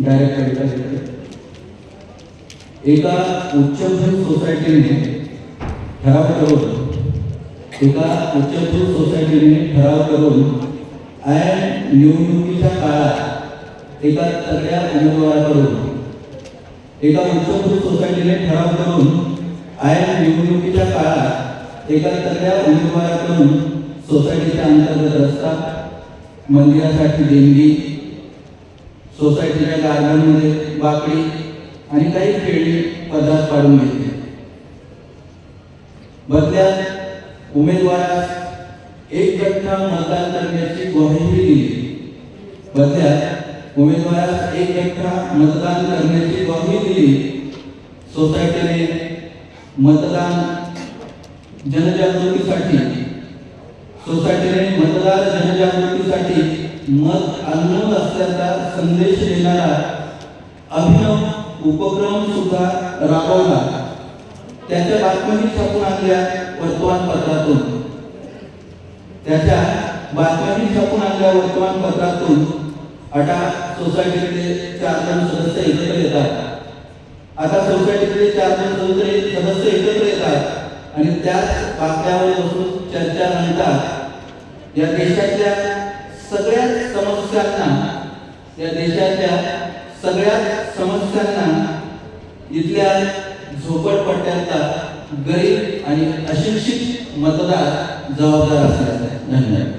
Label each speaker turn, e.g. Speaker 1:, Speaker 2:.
Speaker 1: Direct कविता लिहितो. एका उच्चभ्रू सोसायटीने ठराव करून एका उच्चभ्रू सोसायटीने ठराव करून ऐन निवडणुकीच्या काळात एका तगड्या उमेदवाराकडून एका उच्चभ्रू सोसायटीने ठराव करून ऐन निवडणुकीच्या काळात एका तगड्या उमेदवाराकडून सोसायटीच्या अंतर्गत रस्ता मंदिरासाठी देणगी सोसायटीच्या गार्डनमध्ये बाकडी आणि काही खेळणी पदार्थ पाडून घेतले बदल्यात उमेदवारास एक गठ्ठा मतदान करण्याची ग्वाहीही दिली. बदल्यात उमेदवारास एक गठ्ठा मतदान करण्याची ग्वाही दिली. सोसायटीने मतदान जनजागृतीसाठी सोसायटीने मतदार जनजागृतीसाठी मत अनमोल असल्याचा संदेश देणारा अभिनव उपक्रम सुद्धा राबवला. त्याच्या बातम्याही छापून आणल्या वर्तमानपत्रातून त्याच्या बातम्याही छापून आणल्या वर्तमानपत्रातून आता सोसायटीतले चार जण सदस्य एकत्र येतात. आता सोसायटीतले चार जण सदस्य सदस्य एकत्र येतात. आणि त्याच बातम्यावर बसून चर्चा म्हणतात या देशातल्या समस्यांना या देशाच्या सगळ्या समस्यांना इथल्या झोपडपट्ट्यातला गरीब आणि अशिक्षित मतदार जबाबदार असल्याचं धन्यवाद.